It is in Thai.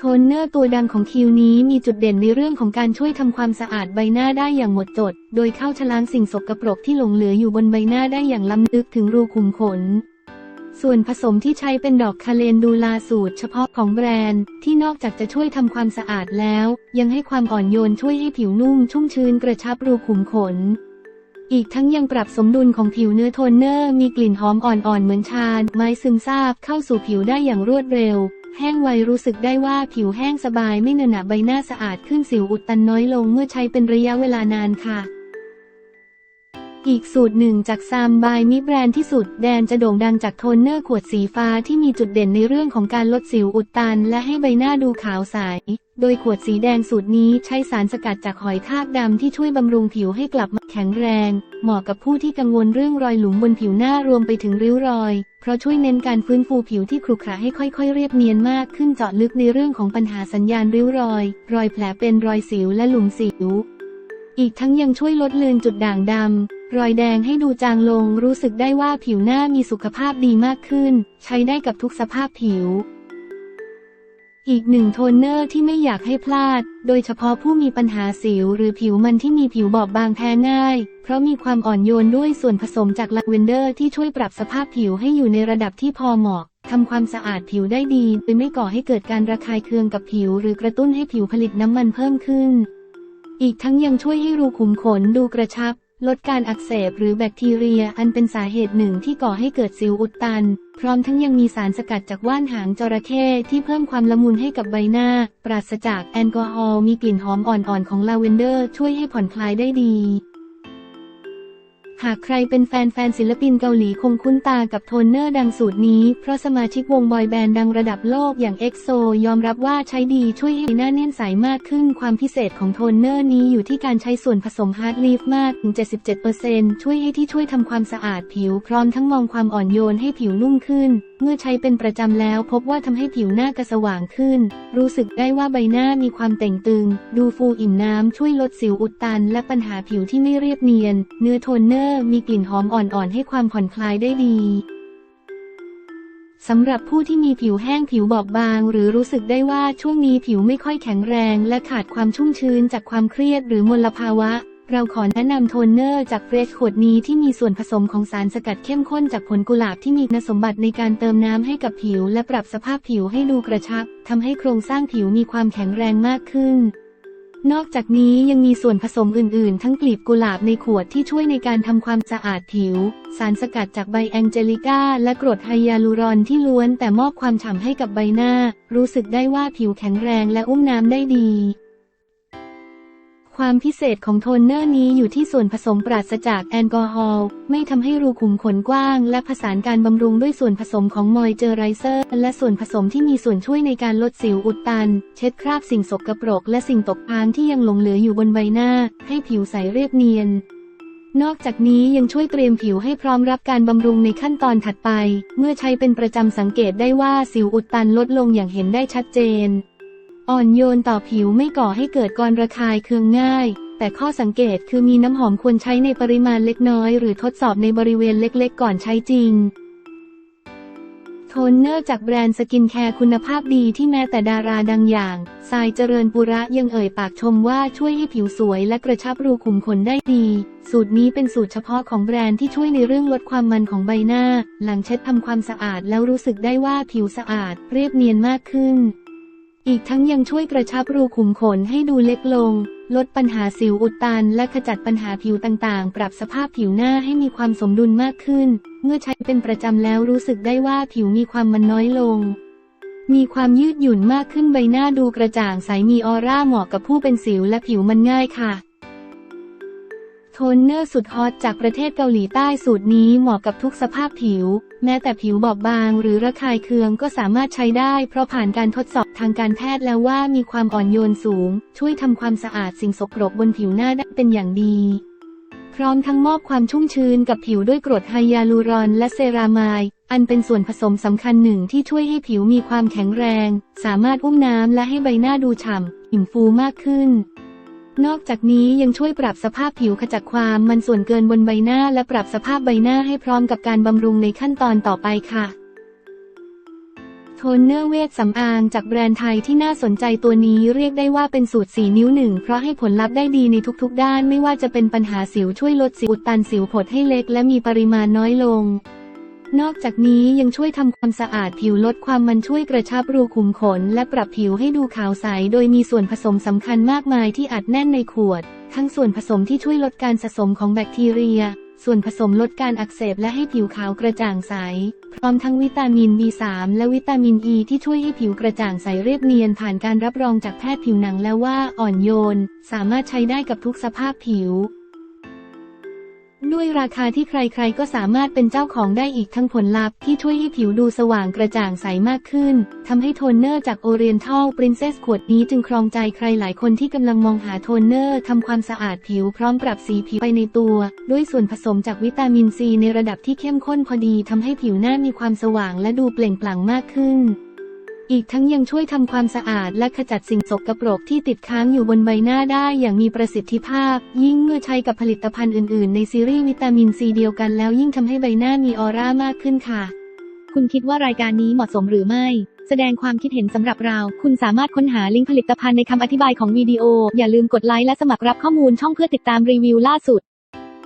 โทนเนอร์ตัวดังของคิวนี้มีจุดเด่นในเรื่องของการช่วยทำความสะอาดใบหน้าได้อย่างหมดจด โดยเข้าชล้างสิ่งสกปรกที่หลงเหลืออยู่บนใบหน้าได้อย่างล้ำลึกถึงรูขุมขน ส่วนผสมที่ใช้เป็นดอกคาเลนดูลาสูตรเฉพาะของแบรนด์ ที่นอกจากจะช่วยทำความสะอาดแล้ว ยังให้ความอ่อนโยนช่วยให้ผิวนุ่มชุ่มชื้นกระชับรูขุมขน อีกทั้งยังปรับสมดุลของผิวเนื้อโทนเนอร์มีกลิ่นหอมอ่อนๆเหมือนชาไม้ซึมซาบเข้าสู่ผิวได้อย่างรวดเร็ว แห้งไวรู้สึกได้ว่าผิวแห้งสบายไม่เนอะหนะใบหน้าสะอาดขึ้นสิวอุดตันน้อยลงเมื่อใช้เป็นระยะเวลานานค่ะ อีกสูตรหนึ่งจากซามบายมิแบรนด์ที่สุด แดนจะโด่งดังจากโทนเนอร์ขวดสีฟ้าที่มีจุดเด่นในเรื่องของการลดสิวอุดตัน และให้ใบหน้าดูขาวใส โดยขวดสีแดงสูตรนี้ใช้สารสกัดจากหอยทากดำที่ช่วยบำรุงผิวให้กลับมาแข็งแรง เหมาะกับผู้ที่กังวลเรื่องรอยหลุมบนผิวหน้ารวมไปถึงริ้วรอย เพราะช่วยเน้นการฟื้นฟูผิวที่ขรุขระให้ค่อยๆ เรียบเนียนมากขึ้นเจาะลึกในเรื่องของปัญหาสัญญาณริ้วรอย รอยแผลเป็นรอยสิวและหลุมสิว อีกทั้งยังช่วยลดเลือนจุดด่างดำ รอยแดงให้ดูจางลงรู้สึกได้ว่าผิวหน้ามีสุขภาพดีมากขึ้น ใช้ได้กับทุกสภาพผิว อีกหนึ่งโทนเนอร์ที่ไม่อยากให้พลาด โดยเฉพาะผู้มีปัญหาสิวหรือผิวมันที่มีผิวบอบบางแพ้ง่าย เพราะมีความอ่อนโยนด้วยส่วนผสมจากลาเวนเดอร์ที่ช่วยปรับสภาพผิวให้อยู่ในระดับที่พอเหมาะทำความสะอาดผิวได้ดีโดยไม่ก่อให้เกิดการระคายเคืองกับผิว หรือกระตุ้นให้ผิวผลิตน้ำมันเพิ่มขึ้น อีกทั้งยังช่วยให้รูขุมขนดูกระชับ ลดการอักเสบหรือแบคทีเรียอันเป็นสาเหตุหนึ่งที่ก่อให้เกิดสิวอุดตัน พร้อมทั้งยังมีสารสกัดจากว่านหางจระเข้ที่เพิ่มความละมุนให้กับใบหน้า ปราศจากแอลกอฮอล์มีกลิ่นหอมอ่อนๆของลาเวนเดอร์ช่วยให้ผ่อนคลายได้ดี หากใครเป็นแฟนแฟนศิลปินเกาหลีคงคุ้นตากับโทนเนอร์ดังสูตรนี้ เพราะสมาชิกวงบอยแบนด์ดังระดับโลกอย่างเอ็กโซยอมรับว่าใช้ดีช่วยให้หน้าเนียนใสมากขึ้นความพิเศษของโทนเนอร์นี้อยู่ที่การใช้ส่วนผสมฮาร์ดลีฟมากถึง 77%ช่วยให้ที่ช่วยทำความสะอาดผิวพร้อมทั้งมองความอ่อนโยนให้ผิวนุ่มขึ้น เมื่อใช้เป็นประจำแล้วพบว่าทำให้ผิวหน้ากระสว่างขึ้น รู้สึกได้ว่าใบหน้ามีความเต่งตึง ดูฟูอิ่มน้ำช่วยลดสิวอุดตัน และปัญหาผิวที่ไม่เรียบเนียน เนื้อโทนเนอร์อร์มีกลิ่นหอมอ่อนๆ ให้ความผ่อนคลายได้ดีสำหรับผู้ที่มีผิวแห้งผิวบอบบาง หรือรู้สึกได้ว่าช่วงนี้ผิวไม่ค่อยแข็งแรง และขาดความชุ่มชื้นจากความเครียดหรือมลภาวะ เราขอแนะนำโทนเนอร์จากเฟรชขวดนี้ที่มีส่วนผสมของสารสกัดเข้มข้นจากผลกุหลาบที่มีคุณสมบัติในการเติมน้ำให้กับผิว และปรับสภาพผิวให้ดูกระชับทำให้โครงสร้างผิวมีความแข็งแรงมากขึ้น นอกจากนี้ยังมีส่วนผสมอื่น ๆ ทั้งกลีบกุหลาบในขวดที่ช่วยในการทำความสะอาดผิว สารสกัดจากใบแองเจลิก้า และกรดไฮยาลูรอนที่ล้วนแต่มอบความฉ่ำให้กับใบหน้า รู้สึกได้ว่าผิวแข็งแรงและอุ้มน้ำได้ดี ความพิเศษของโทนเนอร์นี้อยู่ที่ส่วนผสมปราศจากแอลกอฮอล์ไม่ทำให้รูขุมขนกว้าง และผสานการบำรุงด้วยส่วนผสมของมอยเจอไรเซอร์ และส่วนผสมที่มีส่วนช่วยในการลดสิวอุดตัน เช็ดคราบสิ่งสกปรก และสิ่งตกค้างที่ยังหลงเหลืออยู่บนใบหน้า ให้ผิวใสเรียบเนียนนอกจากนี้ยังช่วยเตรียมผิวให้พร้อมรับการบำรุงในขั้นตอนถัดไป เมื่อใช้เป็นประจำสังเกตได้ว่าสิวอุดตันลดลงอย่างเห็นได้ชัดเจน อ่อนโยนต่อผิวไม่ก่อให้เกิดกรระคายเคืองง่าย แต่ข้อสังเกตคือมีน้ำหอมควรใช้ในปริมาณเล็กน้อย หรือทดสอบในบริเวณเล็กๆ ก่อนใช้จริง โทนเนอร์จากแบรนด์สกินแคร์คุณภาพดีที่แม้แต่ดาราดังอย่างทรายเจริญปุระยังเอ่ยปากชมว่าช่วยให้ผิวสวยและกระชับรูขุมขนได้ดี สูตรนี้เป็นสูตรเฉพาะของแบรนด์ที่ช่วยในเรื่องลดความมันของใบหน้า หลังเช็ดทำความสะอาดแล้วรู้สึกได้ว่าผิวสะอาด เรียบเนียนมากขึ้น อีกทั้งยังช่วยกระชับรูขุมขนให้ดูเล็กลง ลดปัญหาสิวอุดตัน และขจัดปัญหาผิวต่างๆ ปรับสภาพผิวหน้าให้มีความสมดุลมากขึ้น เมื่อใช้เป็นประจำแล้วรู้สึกได้ว่าผิวมีความมันน้อยลง มีความยืดหยุ่นมากขึ้นใบหน้าดูกระจ่างใสมีออร่าเหมาะกับผู้เป็นสิวและผิวมันง่ายค่ะ โทนเนอร์สุดฮอตจากประเทศเกาหลีใต้สูตรนี้เหมาะกับทุกสภาพผิว แม้แต่ผิวบอบบางหรือระคายเคืองก็สามารถใช้ได้ เพราะผ่านการทดสอบทางการแพทย์แล้วว่ามีความอ่อนโยนสูง ช่วยทำความสะอาดสิ่งสกปรกบนผิวหน้าได้เป็นอย่างดี พร้อมทั้งมอบความชุ่มชื้นกับผิวด้วยกรดไฮยาลูรอนและเซรามายด์อันเป็นส่วนผสมสำคัญหนึ่งที่ช่วยให้ผิวมีความแข็งแรง สามารถอุ้มน้ำและให้ใบหน้าดูฉ่ำอิ่มฟูมากขึ้น นอกจากนี้ยังช่วยปรับสภาพผิวขจัดความมันส่วนเกินบนใบหน้าและปรับสภาพใบหน้าให้พร้อมกับการบำรุงในขั้นตอนต่อไปค่ะ โทนเนอร์เวทสำอางจากแบรนด์ไทยที่น่าสนใจตัวนี้เรียกได้ว่าเป็นสูตรสีนิ้วหนึ่งเพราะให้ผลลัพธ์ได้ดีในทุกๆ ด้าน ไม่ว่าจะเป็นปัญหาสิวช่วยลดสิวอุดตันสิวผดให้เล็ก และมีปริมาณน้อยลง นอกจากนี้ยังช่วยทำความสะอาดผิวลดความมันช่วยกระชับรูขุมขน และปรับผิวให้ดูขาวใส โดยมีส่วนผสมสำคัญมากมายที่อัดแน่นในขวด ทั้งส่วนผสมที่ช่วยลดการสะสมของแบคทีเรีย ส่วนผสมลดการอักเสบและให้ผิวขาวกระจ่างใส พร้อมทั้งวิตามิน B3 และวิตามินอ e ีที่ช่วยให้ผิวกระจ่างใสเรียบเนียนผ่านการรับรองจากแพทย์ผิวหนังแล้วว่าอ่อนโยน สามารถใช้ได้กับทุกสภาพผิว ด้วยราคาที่ใครๆก็สามารถเป็นเจ้าของได้อีกทั้งผลลัพธ์ที่ช่วยให้ผิวดูสว่างกระจ่างใสมากขึ้น ทำให้โทนเนอร์จาก Oriental Princess ขวดนี้จึงครองใจใครหลายคนที่กำลังมองหาโทนเนอร์ทำความสะอาดผิวพร้อมปรับสีผิวไปในตัว ด้วยส่วนผสมจากวิตามินซีในระดับที่เข้มข้นพอดีทำให้ผิวหน้ามีความสว่างและดูเปล่งปลั่งมากขึ้น อีกทั้งยังช่วยทำความสะอาดและขจัดสิ่งสกปรกที่ติดค้างอยู่บนใบหน้าได้อย่างมีประสิทธิภาพ ยิ่งเมื่อใช้กับผลิตภัณฑ์อื่นๆ ในซีรีส์วิตามินซีเดียวกันแล้วยิ่งทำให้ใบหน้ามีออร่ามากขึ้นค่ะ คุณคิดว่ารายการนี้เหมาะสมหรือไม่ แสดงความคิดเห็นสำหรับเรา คุณสามารถค้นหาลิงก์ผลิตภัณฑ์ในคำอธิบายของวิดีโอ อย่าลืมกดไลค์และสมัครรับข้อมูลช่องเพื่อติดตามรีวิวล่าสุด